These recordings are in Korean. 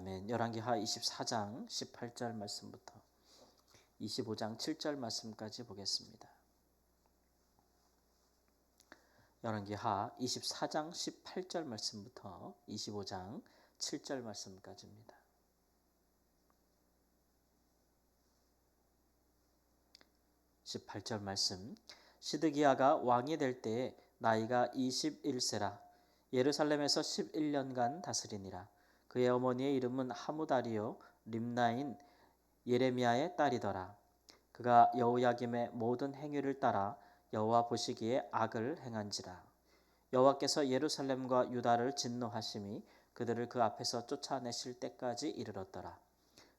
아멘. 열왕기하 24장 18절 말씀부터 25장 7절 말씀까지 보겠습니다. 열왕기하 24장 18절 말씀부터 25장 7절 말씀까지입니다. (18절) 말씀 시드기야가 왕이 될 때에 나이가 21세라 예루살렘에서 11년간 다스리니라 그의 어머니의 이름은 하무다리요 림나인 예레미야의 딸이더라. 그가 여호야김의 모든 행위를 따라 여호와 보시기에 악을 행한지라. 여호와께서 예루살렘과 유다를 진노하심이 그들을 그 앞에서 쫓아내실 때까지 이르렀더라.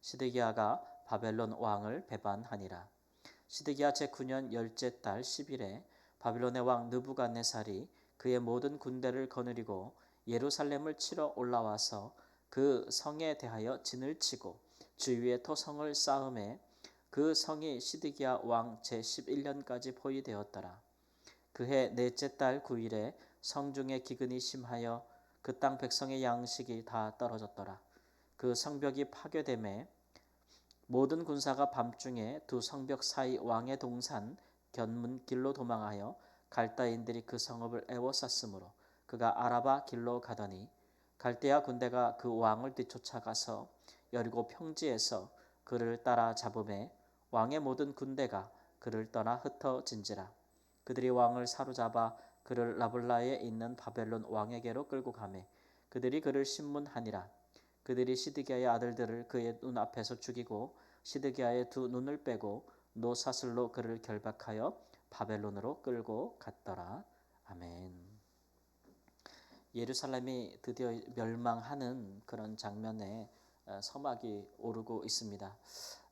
시드기야가 바벨론 왕을 배반하니라. 시드기야 제9년 열째 달 10일에 바빌론의 왕 느부갓네살이 그의 모든 군대를 거느리고 예루살렘을 치러 올라와서 그 성에 대하여 진을 치고 주위에 토성을 쌓음에 그 성이 시드기야 왕 제11년까지 포위되었더라. 그해 넷째 달 9일에 성중에 기근이 심하여 그 땅 백성의 양식이 다 떨어졌더라. 그 성벽이 파괴됨에 모든 군사가 밤중에 두 성벽 사이 왕의 동산 견문 길로 도망하여 갈다인들이 그 성읍을 애워쌌으므로 그가 아라바 길로 가더니 갈대아 군대가 그 왕을 뒤쫓아가서 여리고 평지에서 그를 따라 잡음에 왕의 모든 군대가 그를 떠나 흩어진지라. 그들이 왕을 사로잡아 그를 라블라에 있는 바벨론 왕에게로 끌고 가매 그들이 그를 신문하니라. 그들이 시드기야의 아들들을 그의 눈 앞에서 죽이고 시드기야의 두 눈을 빼고 노사슬로 그를 결박하여 바벨론으로 끌고 갔더라. 아멘. 예루살렘이 드디어 멸망하는 그런 장면에 어, 서막이 오르고 있습니다.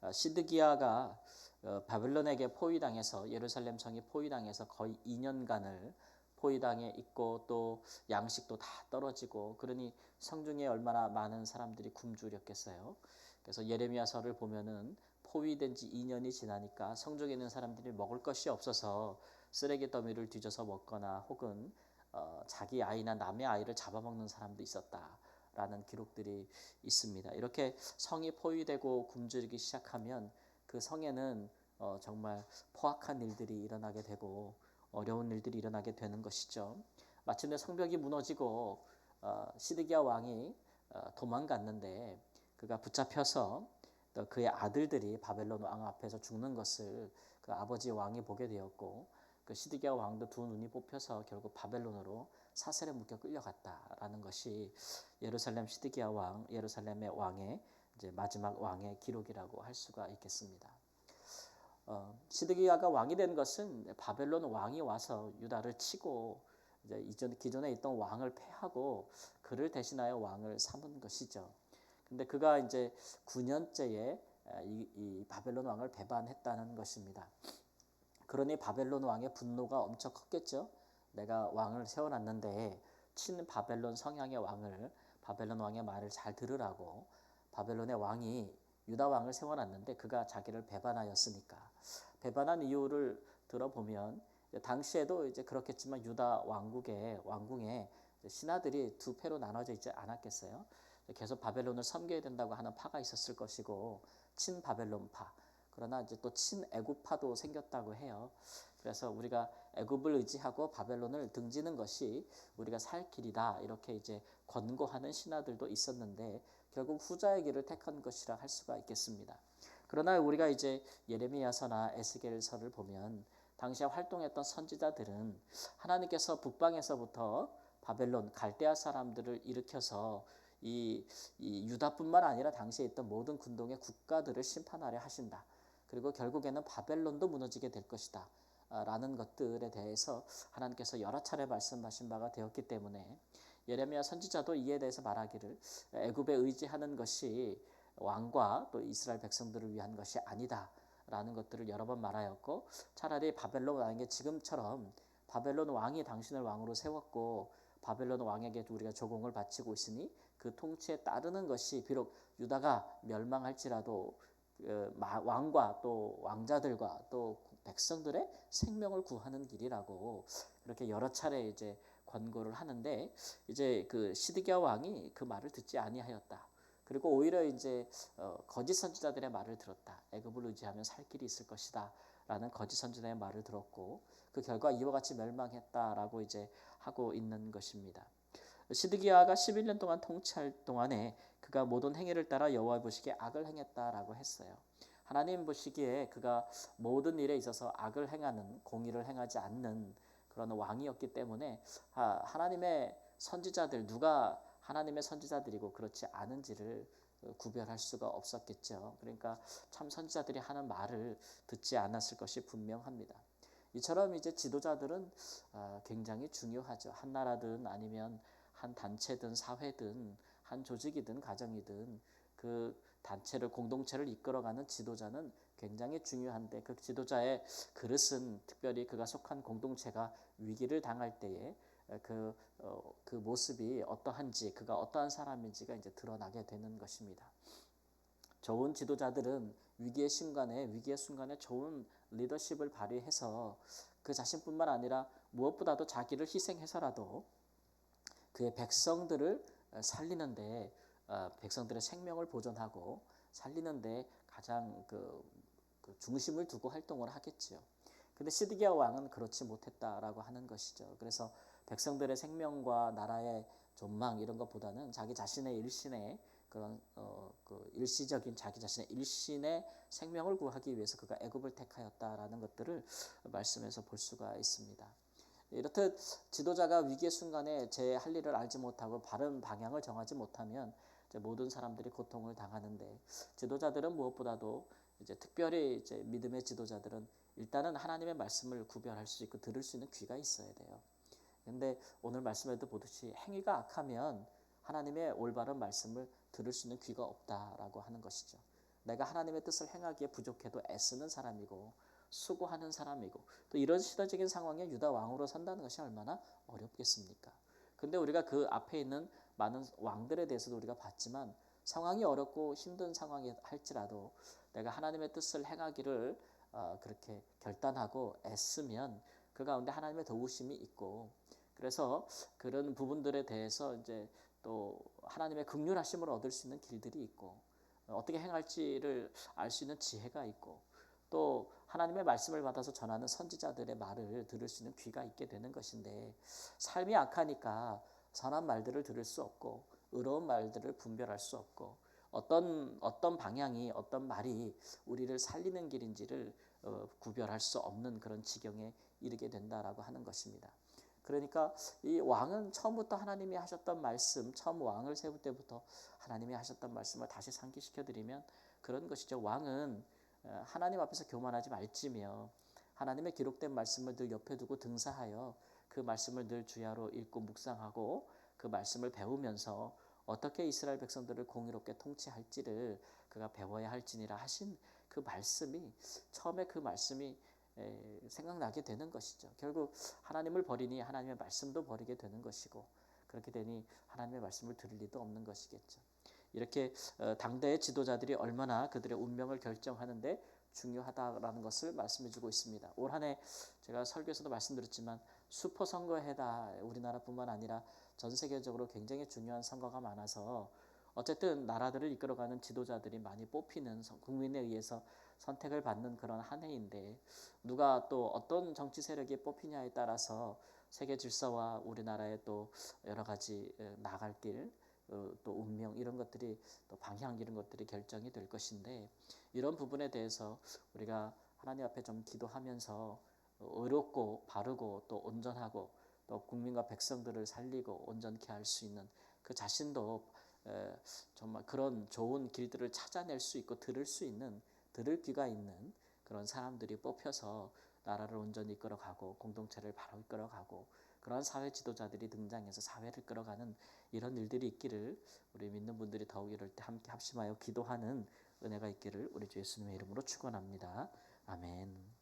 어, 시드기야가 어, 바벨론에게 포위당해서 예루살렘 성이 포위당해서 거의 2년간을 포위당해 있고 또 양식도 다 떨어지고 그러니 성중에 얼마나 많은 사람들이 굶주렸겠어요. 그래서 예레미야서를 보면은 포위된 지 2년이 지나니까 성중에 있는 사람들이 먹을 것이 없어서 쓰레기 더미를 뒤져서 먹거나 혹은 어, 자기 아이나 남의 아이를 잡아먹는 사람도 있었다라는 기록들이 있습니다. 이렇게 성이 포위되고 굶주리기 시작하면 그 성에는 어, 정말 포악한 일들이 일어나게 되고 어려운 일들이 일어나게 되는 것이죠. 마침내 성벽이 무너지고 어, 시드기야 왕이 어, 도망갔는데 그가 붙잡혀서 또 그의 아들들이 바벨론 왕 앞에서 죽는 것을 그 아버지 왕이 보게 되었고 그 시드기야 왕도 두 눈이 뽑혀서 결국 바벨론으로 사슬에 묶여 끌려갔다라는 것이 예루살렘 시드기야 왕, 예루살렘의 왕의 이제 마지막 왕의 기록이라고 할 수가 있겠습니다. 어, 시드기야가 왕이 된 것은 바벨론 왕이 와서 유다를 치고 이제 이전 기존에 있던 왕을 패하고 그를 대신하여 왕을 삼은 것이죠. 근데 그가 이제 9년째에 이, 이 바벨론 왕을 배반했다는 것입니다. 그러니 바벨론 왕의 분노가 엄청 컸겠죠. 내가 왕을 세워놨는데 친 바벨론 성향의 왕을 바벨론 왕의 말을 잘 들으라고 바벨론의 왕이 유다 왕을 세워놨는데 그가 자기를 배반하였으니까 배반한 이유를 들어보면 당시에도 이제 그렇겠지만 유다 왕국의 왕궁에 신하들이 두 패로 나눠져 있지 않았겠어요. 계속 바벨론을 섬겨야 된다고 하는 파가 있었을 것이고 친 바벨론파 그러나 이제 또 친애굽파도 생겼다고 해요. 그래서 우리가 애굽을 의지하고 바벨론을 등지는 것이 우리가 살 길이다 이렇게 이제 권고하는 신하들도 있었는데 결국 후자의 길을 택한 것이라 할 수가 있겠습니다. 그러나 우리가 이제 예레미야서나 에스겔서를 보면 당시에 활동했던 선지자들은 하나님께서 북방에서부터 바벨론 갈대아 사람들을 일으켜서 이, 이 유다뿐만 아니라 당시에 있던 모든 군동의 국가들을 심판하려 하신다. 그리고 결국에는 바벨론도 무너지게 될 것이다. 라는 것들에 대해서 하나님께서 여러 차례 말씀하신 바가 되었기 때문에 예레미야 선지자도 이에 대해서 말하기를 애굽에 의지하는 것이 왕과 또 이스라엘 백성들을 위한 것이 아니다. 라는 것들을 여러 번 말하였고 차라리 바벨론 왕에게 지금처럼 바벨론 왕이 당신을 왕으로 세웠고 바벨론 왕에게 우리가 조공을 바치고 있으니 그 통치에 따르는 것이 비록 유다가 멸망할지라도 그 왕과 또 왕자들과 또 백성들의 생명을 구하는 길이라고 이렇게 여러 차례 이제 권고를 하는데 이제 그 시드기야 왕이 그 말을 듣지 아니하였다. 그리고 오히려 이제 어, 거짓 선지자들의 말을 들었다. 애굽을 의지하면 살 길이 있을 것이다. 라는 거짓 선지자의 말을 들었고 그 결과 이와 같이 멸망했다라고 이제 하고 있는 것입니다. 시드기야가 11년 동안 통치할 동안에 그가 모든 행위를 따라 여호와 보시기에 악을 행했다라고 했어요. 하나님 보시기에 그가 모든 일에 있어서 악을 행하는 공의를 행하지 않는 그런 왕이었기 때문에 하나님의 선지자들 누가 하나님의 선지자들이고 그렇지 않은지를 구별할 수가 없었겠죠. 그러니까 참 선지자들이 하는 말을 듣지 않았을 것이 분명합니다. 이처럼 이제 지도자들은 아, 굉장히 중요하죠. 한 나라든 아니면 한 단체든 사회든 한 조직이든 가정이든 그 단체를 공동체를 이끌어가는 지도자는 굉장히 중요한데 그 지도자의 그릇은 특별히 그가 속한 공동체가 위기를 당할 때에 그, 어, 그 모습이 어떠한지 그가 어떠한 사람인지가 이제 드러나게 되는 것입니다. 좋은 지도자들은 위기의 순간에 위기의 순간에 좋은 리더십을 발휘해서 그 자신뿐만 아니라 무엇보다도 자기를 희생해서라도 그의 백성들을 살리는데 어, 백성들의 생명을 보존하고 살리는데 가장 그, 그 중심을 두고 활동을 하겠지요. 근데 시드기야 왕은 그렇지 못했다라고 하는 것이죠. 그래서 백성들의 생명과 나라의 존망 이런 것보다는 자기 자신의 일신의 그런 어, 그 일시적인 자기 자신의 일신의 생명을 구하기 위해서 그가 애굽을 택하였다라는 것들을 말씀에서 볼 수가 있습니다. 이렇듯 지도자가 위기의 순간에 제 할 일을 알지 못하고 바른 방향을 정하지 못하면 모든 사람들이 고통을 당하는데 지도자들은 무엇보다도 이제 특별히 이제 믿음의 지도자들은 일단은 하나님의 말씀을 구별할 수 있고 들을 수 있는 귀가 있어야 돼요. 근데 오늘 말씀에도 보듯이 행위가 악하면 하나님의 올바른 말씀을 들을 수 있는 귀가 없다라고 하는 것이죠. 내가 하나님의 뜻을 행하기에 부족해도 애쓰는 사람이고 수고하는 사람이고 또 이런 시대적인 상황에 유다 왕으로 산다는 것이 얼마나 어렵겠습니까? 근데 우리가 그 앞에 있는 많은 왕들에 대해서도 우리가 봤지만 상황이 어렵고 힘든 상황이 할지라도 내가 하나님의 뜻을 행하기를 어, 그렇게 결단하고 애쓰면 그 가운데 하나님의 도우심이 있고 그래서 그런 부분들에 대해서 이제 또 하나님의 극률하심을 얻을 수 있는 길들이 있고 어떻게 행할지를 알 수 있는 지혜가 있고 또 하나님의 말씀을 받아서 전하는 선지자들의 말을 들을 수 있는 귀가 있게 되는 것인데 삶이 악하니까 선한 말들을 들을 수 없고 의로운 말들을 분별할 수 없고 어떤 어떤 방향이 어떤 말이 우리를 살리는 길인지를 어, 구별할 수 없는 그런 지경에 이르게 된다라고 하는 것입니다. 그러니까 이 왕은 처음부터 하나님이 하셨던 말씀, 처음 왕을 세울 때부터 하나님이 하셨던 말씀을 다시 상기시켜 드리면 그런 것이죠. 왕은 어, 하나님 앞에서 교만하지 말지며 하나님의 기록된 말씀을 늘 옆에 두고 등사하여 그 말씀을 늘 주야로 읽고 묵상하고 그 말씀을 배우면서 어떻게 이스라엘 백성들을 공의롭게 통치할지를 그가 배워야 할지니라 하신 그 말씀이 처음에 그 말씀이 생각나게 되는 것이죠. 결국 하나님을 버리니 하나님의 말씀도 버리게 되는 것이고 그렇게 되니 하나님의 말씀을 들을 리도 없는 것이겠죠. 이렇게 어, 당대의 지도자들이 얼마나 그들의 운명을 결정하는데 중요하다라는 것을 말씀해주고 있습니다. 올 한해 제가 설교에서도 말씀드렸지만 슈퍼 선거해다 우리나라뿐만 아니라 전 세계적으로 굉장히 중요한 선거가 많아서 어쨌든 나라들을 이끌어가는 지도자들이 많이 뽑히는 국민에 의해서 선택을 받는 그런 한 해인데 누가 또 어떤 정치 세력이 뽑히냐에 따라서 세계 질서와 우리나라의 또 여러 가지 나갈 길, 어, 또 운명 이런 것들이 또 방향 이런 것들이 결정이 될 것인데 이런 부분에 대해서 우리가 하나님 앞에 좀 기도하면서 의롭고 바르고 또 온전하고 또 국민과 백성들을 살리고 온전케 할 수 있는 그 자신도 정말 그런 좋은 길들을 찾아낼 수 있고 들을 수 있는 들을 귀가 있는 그런 사람들이 뽑혀서 나라를 온전히 이끌어가고 공동체를 바로 이끌어가고 그러한 사회 지도자들이 등장해서 사회를 끌어가는 이런 일들이 있기를 우리 믿는 분들이 더욱 이럴 때 함께 합심하여 기도하는 은혜가 있기를 우리 주 예수님의 이름으로 축원합니다. 아멘.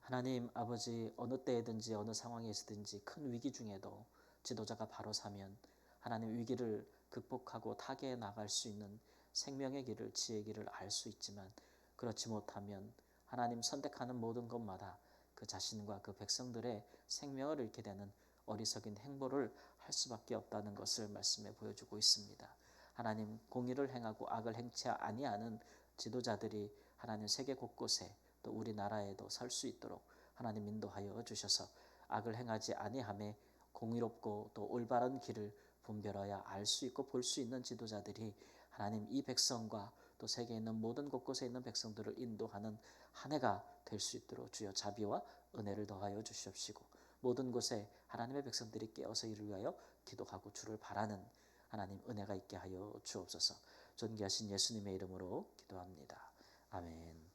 하나님 아버지 어느 때에든지 어느 상황에 있든지 큰 위기 중에도 지도자가 바로 사면 하나님 위기를 극복하고 타개해 나갈 수 있는 생명의 길을 지혜의 길을 알 수 있지만 그렇지 못하면 하나님 선택하는 모든 것마다 그 자신과 그 백성들의 생명을 잃게 되는 어리석인 행보를 할 수밖에 없다는 것을 말씀해 보여주고 있습니다. 하나님 공의를 행하고 악을 행치 아니하는 지도자들이 하나님 세계 곳곳에 또 우리나라에도 살수 있도록 하나님 인도하여 주셔서 악을 행하지 아니함에 공의롭고 또 올바른 길을 분별하여 알 수 있고 볼 수 있는 지도자들이 하나님 이 백성과 또 세계에 있는 모든 곳곳에 있는 백성들을 인도하는 한 해가 될 수 있도록 주여 자비와 은혜를 더하여 주시옵시고 모든 곳에 하나님의 백성들이 깨어서 이를 위하여 기도하고 주를 바라는 하나님 은혜가 있게 하여 주옵소서 존귀하신 예수님의 이름으로 기도합니다. 아멘.